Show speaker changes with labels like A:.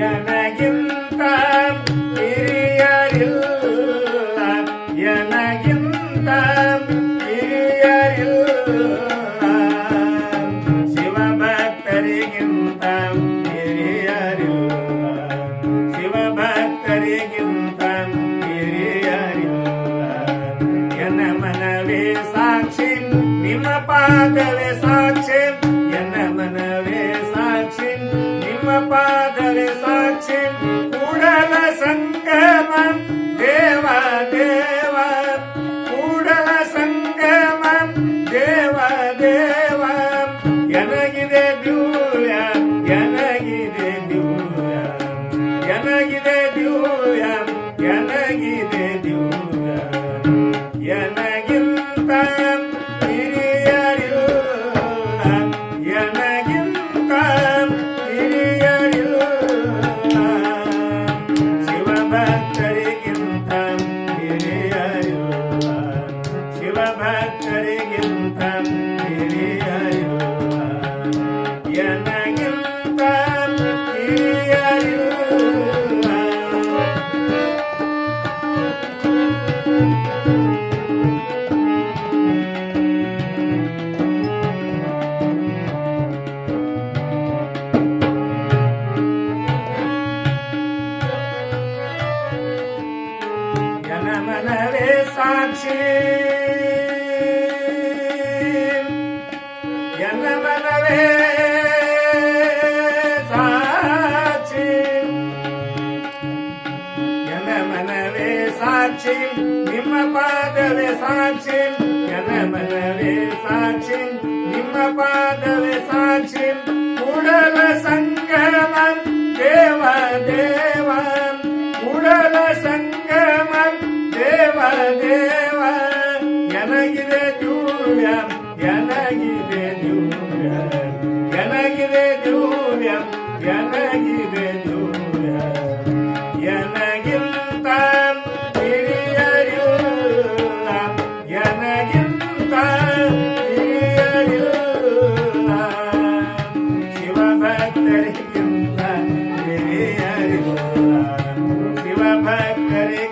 A: எனகிந்த பிரியரில்ல எனகிந்த பிரியரில்ல சிவபக்தரிகிந்த பிரியரில்ல சிவபக்தரிகிந்த பிரியரில்ல என மனவே சாட்சி நிம பாகவே சாட்சி உடல சங்கமம் ಶಿವಭಕ್ತರಿಗಿಂತ ಹಿರಿಯರಿಲ್ಲ ಎನಗಿಂತ ಹಿರಿಯರಿಲ್ಲ ಜನಮನವೇ மனவே சாட்சி நிம்ம பாதவே சாட்சி என மனவே சாட்சி நிம்ம பாதவே சாட்சி உடல சங்கமம் தேவ தேவன் உடல சங்கமம் தேவ தேவன் எனகிதே தூயம் எனகிதே தூயம் எனகிதே எனகிதே சிவபக்தரே